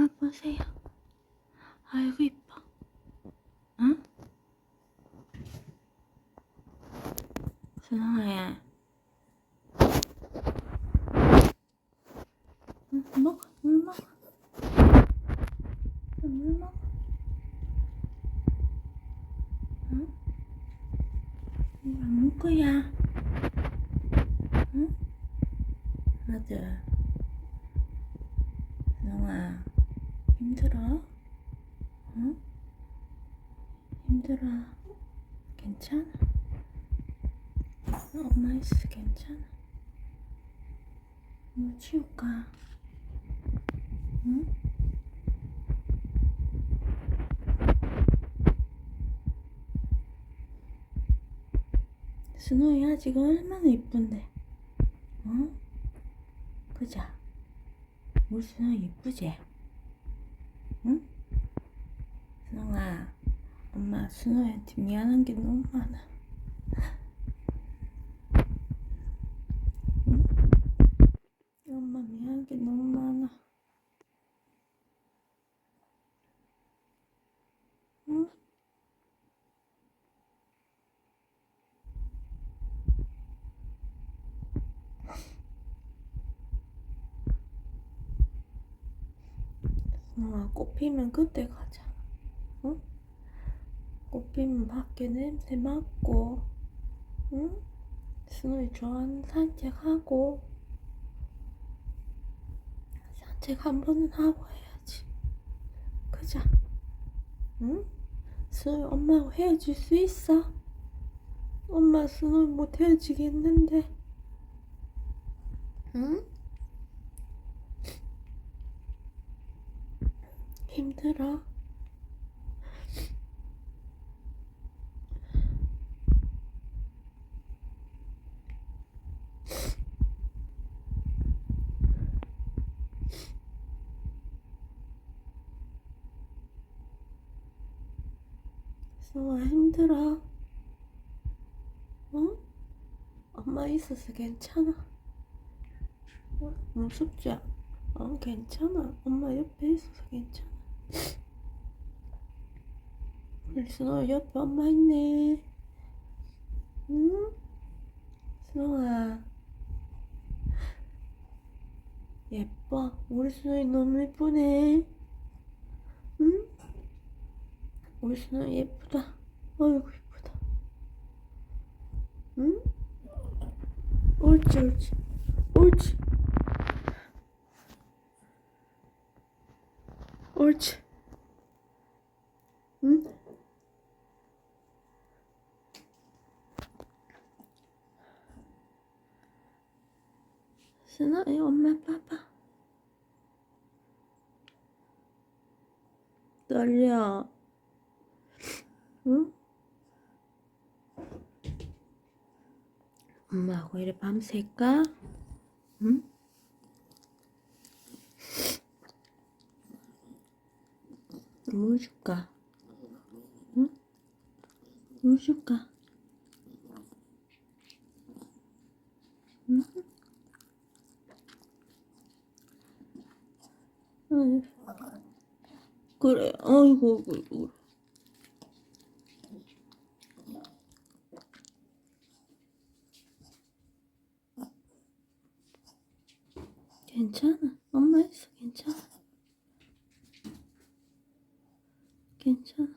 엄마 보세요. 아이고 이뻐. 응? 순아야. 응, 먹어, 물 먹어. 물 먹어. 응? 물 거야. 응? 영아, 힘들어? 응? 힘들어? 괜찮아? 엄마 있어 괜찮아? 뭐 치울까? 응? 스노이야 지금 얼마나 이쁜데 어? 그자 우리 스노이 이쁘지? 응? 스노아 엄마 스노이한테 미안한 게 너무 많아 응? 엄마 미안한 게 너무 많아 응? 엄마 꽃 피면 그때 가자. 응? 꽃 피면 밖에 냄새 맡고, 응? 스노이 좋아하는 산책하고, 산책 한 번은 하고 해야지. 그자. 응? 스노이 엄마하고 헤어질 수 있어? 엄마 스노이 못 헤어지겠는데. 응? 힘들어? 수아 힘들어? 응? 엄마 있어서 괜찮아? 어? 무섭지? 어, 괜찮아. 엄마 옆에 있어서 괜찮아. 우리 수아 옆에 엄마 있네. 응? 수아. 예뻐. 우리 수아이 너무 예쁘네. 응? 수아 예쁘다. 어이구, 예쁘다. 응? 옳지, 옳지. 옳지. 옳지. 응? 순아이 엄마 봐봐. 떨려. 응? 엄마하고 이래 밤샐까? 응? 뭐 줄까? 응? 뭐 줄까? 응? 응. 그래, 아이고, 아이고. 괜찮아. 엄마 있어, 괜찮아. 괜찮아.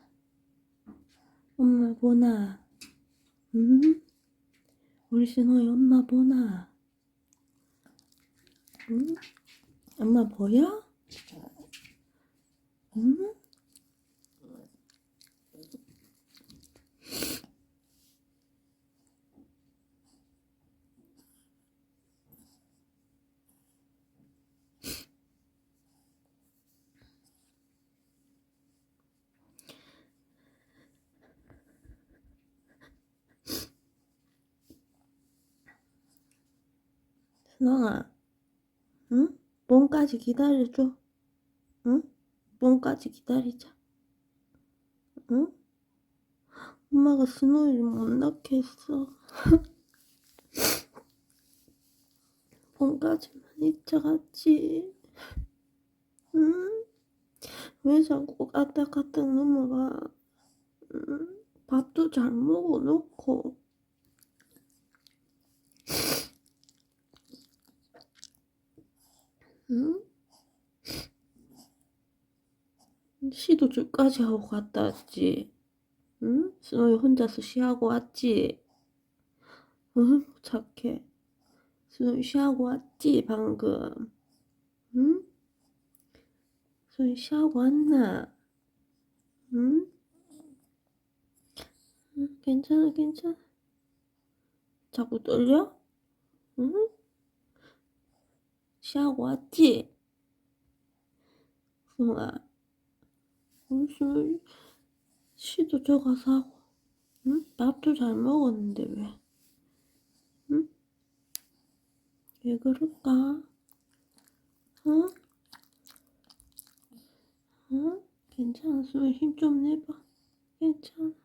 엄마 보나? 응? 우리 신호이 엄마 보나? 응? 엄마 보여? 응? 순아, 응? 봄까지 기다려줘. 응? 봄까지 기다리자. 응? 엄마가 스노이를 못 낳게 했어. 봄까지만 있자 같지. 응? 왜 자꾸 까딱까딱 넘어가? 응? 밥도 잘 먹어놓고. 응? 시도 줄까지 하고 갔다 왔지. 응? 스노이 혼자서 쉬하고 왔지. 응? 착해. 스노이 쉬하고 왔지, 방금. 응? 스노이 쉬하고 왔나? 응? 응? 괜찮아, 괜찮아. 자꾸 떨려? 응? 쉬하고 왔지? 우리 스노이 시도 저 가서 하고, 응? 밥도 잘 먹었는데 왜? 응? 왜 그럴까? 어? 어? 괜찮아, 스노이 힘좀 내봐. 괜찮아.